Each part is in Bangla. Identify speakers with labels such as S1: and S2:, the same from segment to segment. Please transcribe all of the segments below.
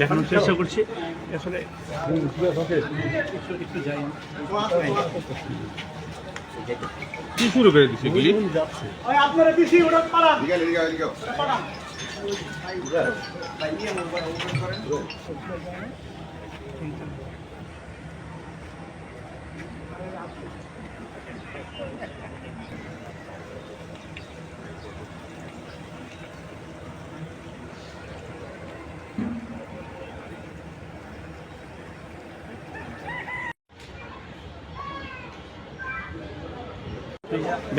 S1: দেখানোর চেষ্টা করছি। আসলে
S2: কি শুরু করে বুঝলি গুলি?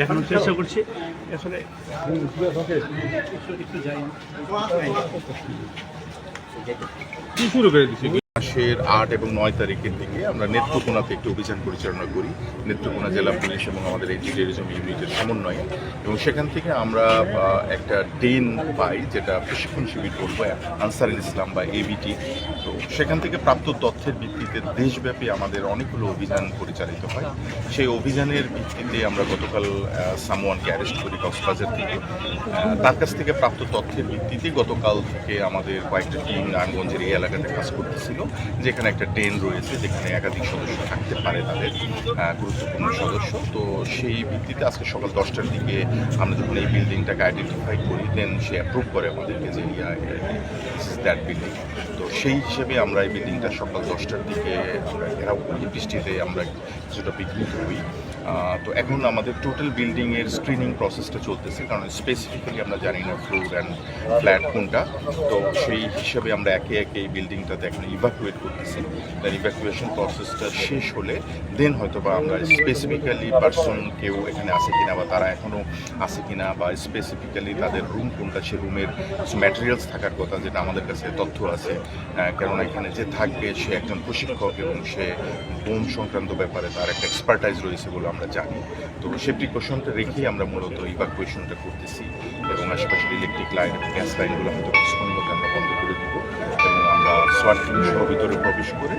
S1: দেখানোর চেষ্টা করছি। আসলে
S2: কি শুরু করে দিচ্ছি মাসের আট এবং নয় তারিখের দিকে আমরা নেত্রকোনাতে একটি অভিযান পরিচালনা করি। নেত্রকোনা জেলা পুলিশ এবং আমাদের এই টেরিজম ইউনিটের সমন্বয়ে। এবং সেখান থেকে আমরা একটা ডেন পাই, যেটা প্রশিক্ষণ শিবির করব আনসারুল ইসলাম বা এবিটি তো সেখান থেকে প্রাপ্ত তথ্যের ভিত্তিতে দেশব্যাপী আমাদের অনেকগুলো অভিযান পরিচালিত হয়। সেই অভিযানের ভিত্তিতে আমরা গতকাল সামওয়ানকে অ্যারেস্ট করি কক্সবাজার থেকে। তার কাছ থেকে প্রাপ্ত তথ্যের ভিত্তিতে গতকাল থেকে আমাদের কয়েকটা টিম নারায়ণগঞ্জের এই এলাকাতে কাজ করতেছিল। যেখানে একটা ট্রেন রয়েছে, যেখানে একাধিক সদস্য থাকতে পারে তাদের গুরুত্বপূর্ণ সদস্য। তো সেই ভিত্তিতে আজকে সকাল দশটার দিকে আমরা যখন এই বিল্ডিংটাকে আইডেন্টিফাই করি দেন সে অ্যাপ্রুভ করে আমাদেরকে যে দ্যাট বিল্ডিং তো সেই হিসেবে আমরা এই বিল্ডিংটা সকাল দশটার দিকে আমরা ঘেরাও করি। বৃষ্টিতে আমরা কিছুটা বিঘ্নিত হই। তো এখন আমাদের টোটাল বিল্ডিংয়ের স্ক্রিনিং প্রসেসটা চলতেছে, কারণ স্পেসিফিক্যালি আমরা জানি না ফ্লোর অ্যান্ড ফ্ল্যাট কোনটা। তো সেই হিসাবে আমরা একে একে এই বিল্ডিংটাতে এখন ইভাকুয়েট করতেছি। তার ইভাকুয়েশন প্রসেসটা শেষ হলে দেন হয়তো বা আমরা স্পেসিফিক্যালি পার্সন কেউ এখানে আছে কিনা বা তারা এখনও আছে কিনা বা স্পেসিফিক্যালি তাদের রুম কোনটা, সে রুমের ম্যাটেরিয়ালস থাকার কথা যেটা আমাদের কাছে তথ্য আছে। কেননা এখানে যে থাকবে সে একজন প্রশিক্ষক এবং সে বোম সংক্রান্ত ব্যাপারে তার একটা এক্সপার্টাইজ রয়েছে বলে আমরা জানি। তো সে প্রিকশনটা রেখেই আমরা মূলত ইভাকুয়েশনটা করতেছি এবং আশেপাশের ইলেকট্রিক লাইন এবং গ্যাস লাইনগুলো হয়তো কিছুক্ষণের মধ্যে আমরা বন্ধ করে দিব এবং আমরা টিম সহ ভিতরে প্রবেশ করে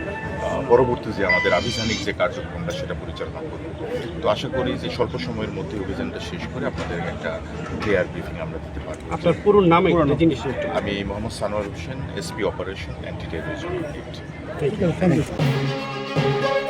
S2: পরবর্তী যে আমাদের আভিযানিক যে কার্যক্রমটা সেটা পরিচালনা করব। তো আশা করি যে স্বল্প সময়ের মধ্যে অভিযানটা শেষ করে আপনাদের একটা ক্লিয়ার ব্রিফিং আমরা দিতে পারব।
S1: আপনার পুরো নাম
S2: আমি Mohammad Sanowar Hossain SP operation anti terrorism unit
S1: thank you